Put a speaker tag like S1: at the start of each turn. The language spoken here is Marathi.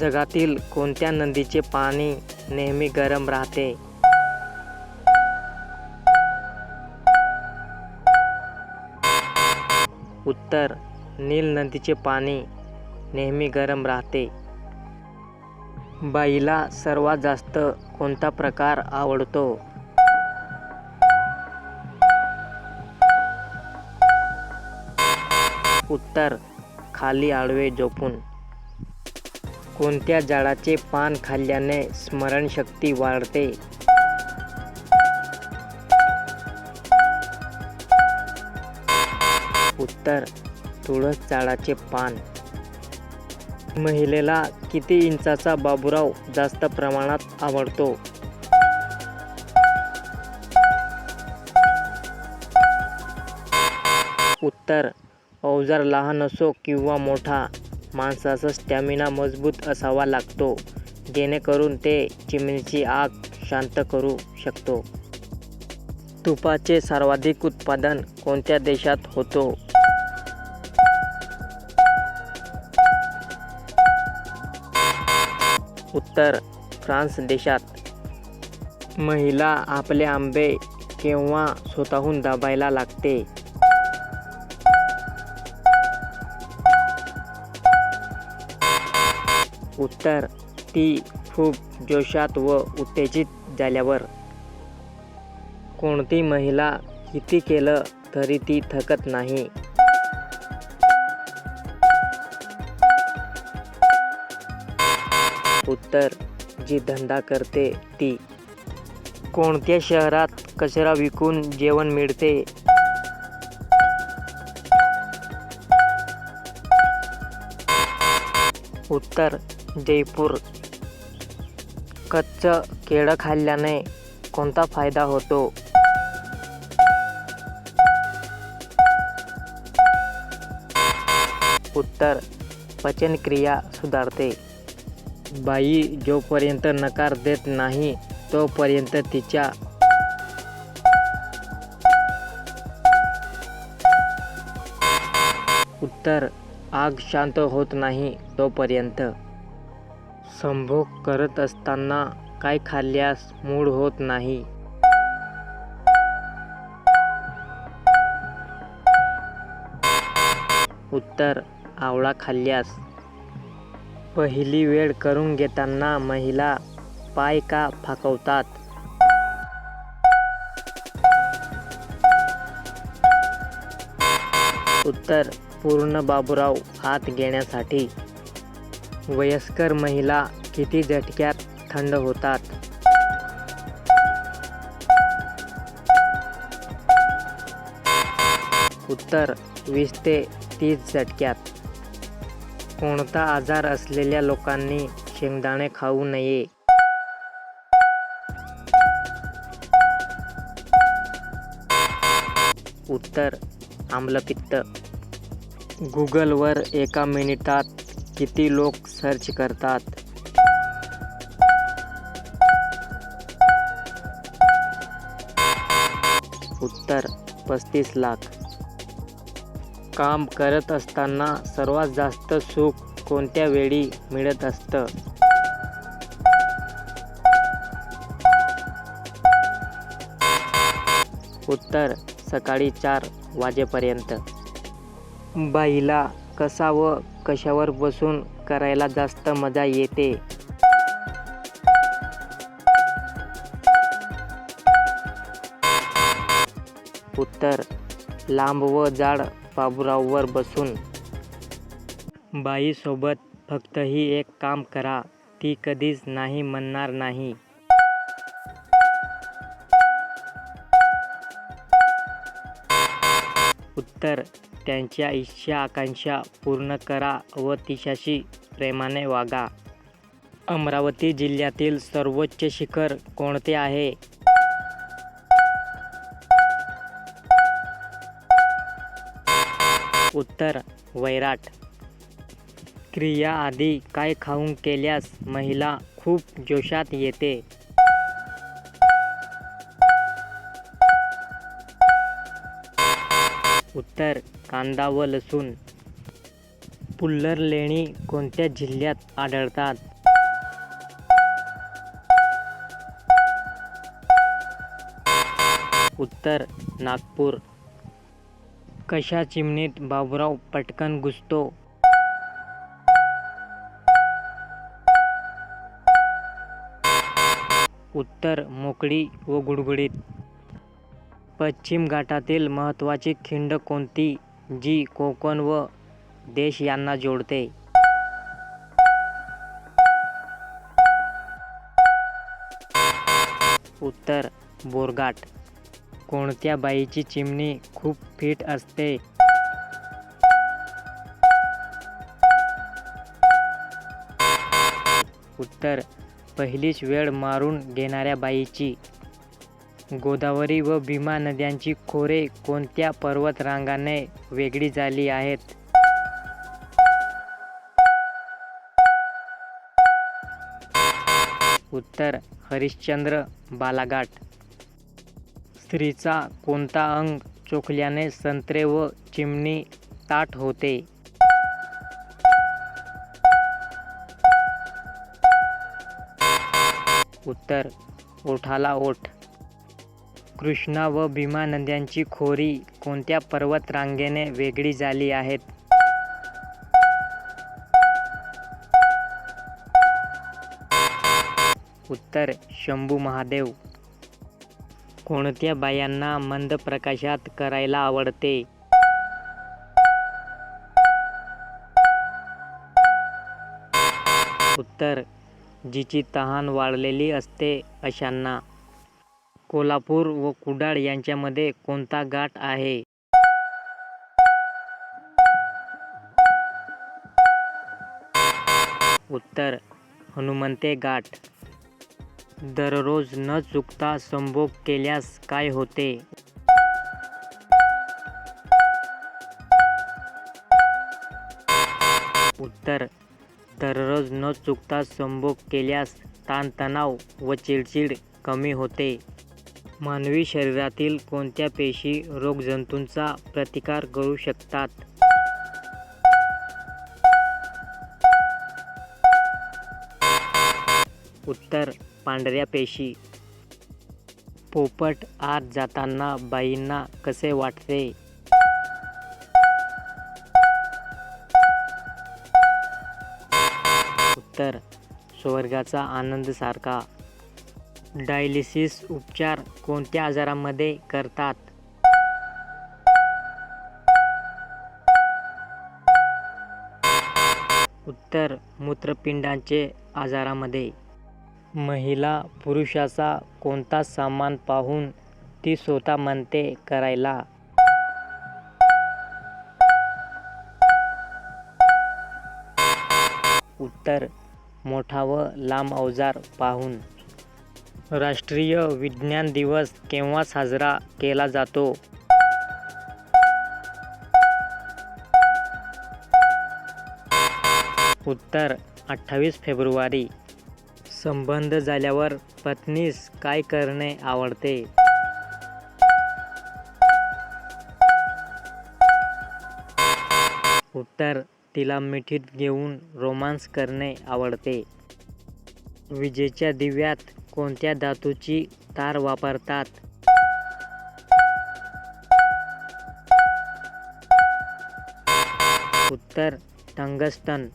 S1: जगातील कोणत्या नदीचे पाणी नेहमी गरम राहते? उत्तर नील नदीचे पाणी नेहमी गरम राहते. बाईला सर्वात जास्त कोणता प्रकार आवडतो? उत्तर खाली आडवे झोपून. कोणत्या झाडाचे पान खाल्ल्याने स्मरणशक्ती वाढते? उत्तर तुळस झाडाचे पान. महिलेला किती इंचाचा बाबुराव जास्त प्रमाणात आवडतो? उत्तर अवजार लहान असो किंवा मोठा. माणसाचा स्टॅमिना मजबूत असावा लागतो जेणेकरून ते चिमणीची आग शांत करू शकतो. तुपाचे सर्वाधिक उत्पादन कोणत्या देशात होतो? उत्तर फ्रान्स देशात. महिला आपले आंबे केव्हा स्वतःहून दाबायला लागते? उत्तर ती खूप जोशात व उत्तेजित झाल्यावर. कोणती महिला किती केलं तरी ती थकत नाही. उत्तर जी धंदा करते ती. कोणत्या शहरात कचरा विकून जेवण मिळते? उत्तर जयपूर. कच्चं केळं खाल्ल्याने कोणता फायदा होतो? उत्तर पचनक्रिया सुधारते. बाई जोपर्यंत नकार देत नाही तोपर्यंत तिच्या उत्तर आग शांत होत नाही तोपर्यंत. संभोग करत असताना काय खाल्ल्यास मूड होत नाही. उत्तर आवळा खाल्ल्यास. पहिली वेळ करून घेताना महिला पाय का फाकवतात? उत्तर पूर्ण बाबूराव हात घेण्यासाठी. वयस्कर महिला किती झटक्यात थंड होतात? उत्तर वीस ते तीस झटक्यात. कोणता आजार असलेल्या लोकांनी शेंगदाणे खाऊ नये? उत्तर आम्लपित्त. गुगलवर एका मिनिटात किती लोक सर्च करतात? उत्तर पस्तीस लाख. काम करत असताना सर्वात जास्त सुख कोणत्या वेळी मिळत असतं? उत्तर सकाळी चार वाजेपर्यंत. बाईला कसा व कशावर बसून करायला जास्त मजा येते? उत्तर लांब व जाड बाबुराववर बसून. बाईसोबत फक्त ही एक काम करा ती कधीच नाही म्हणणार नाही. उत्तर त्यांच्या इच्छा आकांक्षा पूर्ण करा व तिच्याशी प्रेमाने वागा. अमरावती जिल्ह्यातील सर्वोच्च शिखर कोणते आहे? उत्तर वैराट. क्रिया आधी काय खाऊन केल्यास महिला खूप जोशात येते? उत्तर कांदा व लसूण. पुल्लर लेणी कोणत्या जिल्ह्यात आढळतात? उत्तर नागपूर. कशा चिमणीत बाबुराव पटकन घुसतो? उत्तर मोकळी व गुडगुडीत. पश्चिम घाटातील महत्त्वाची खिंड कोणती जी कोकण व देश यांना जोडते? उत्तर बोरघाट. कोणत्या बाईची चिमणी खूप फिट असते? उत्तर पहिलीच वेळ मारून घेणाऱ्या बाईची. गोदावरी व भीमा नद्यांची खोरे कोणत्या पर्वतरांगाने वेगळी झाली आहेत? उत्तर हरिश्चंद्र बालाघाट. स्त्रीचा कोणता अंग चोखल्याने संत्रे व चिमणी ताट होते? उत्तर ओठाला ओठ. कृष्णा व भीमा नद्यांची खोरी कोणत्या पर्वतरांगेने वेगळी झाली आहेत? उत्तर शंभू महादेव. कोणत्या बायांना मंद प्रकाशात करायला आवडते? उत्तर जिची तहान वाढलेली असते अशांना. कोल्हापूर व कुडाळ यांच्यामध्ये कोणता घाट आहे? उत्तर हनुमंते घाट. दररोज न चुकता संभोग केल्यास काय होते? उत्तर दररोज न चुकता संभोग केल्यास ताणतणाव व चिडचिड कमी होते. मानवी शरीरातील कोणत्या पेशी रोगजंतूंचा प्रतिकार करू शकतात? उत्तर पांढऱ्या पेशी. पोपट आत जाताना बाईंना कसे वाटते? उत्तर स्वर्गाचा आनंद सारखा. डायलिसिस उपचार कोणत्या आजारामध्ये करतात? उत्तर मूत्रपिंडाचे आजारामध्ये. महिला पुरुषाचा कोणता सामान पाहून ती स्वतः म्हणते करायला? उत्तर मोठा व लांब अवजार पाहून. राष्ट्रीय विज्ञान दिवस केव्हा साजरा केला जातो? उत्तर अठ्ठावीस फेब्रुवारी. संबंध झाल्यावर पत्नीस काय करणे आवडते? उत्तर तिला मिठीत घेऊन रोमांस करणे आवडते. विजेच्या दिव्यात कोणत्या धातूची तार वापरतात? उत्तर टंगस्टन.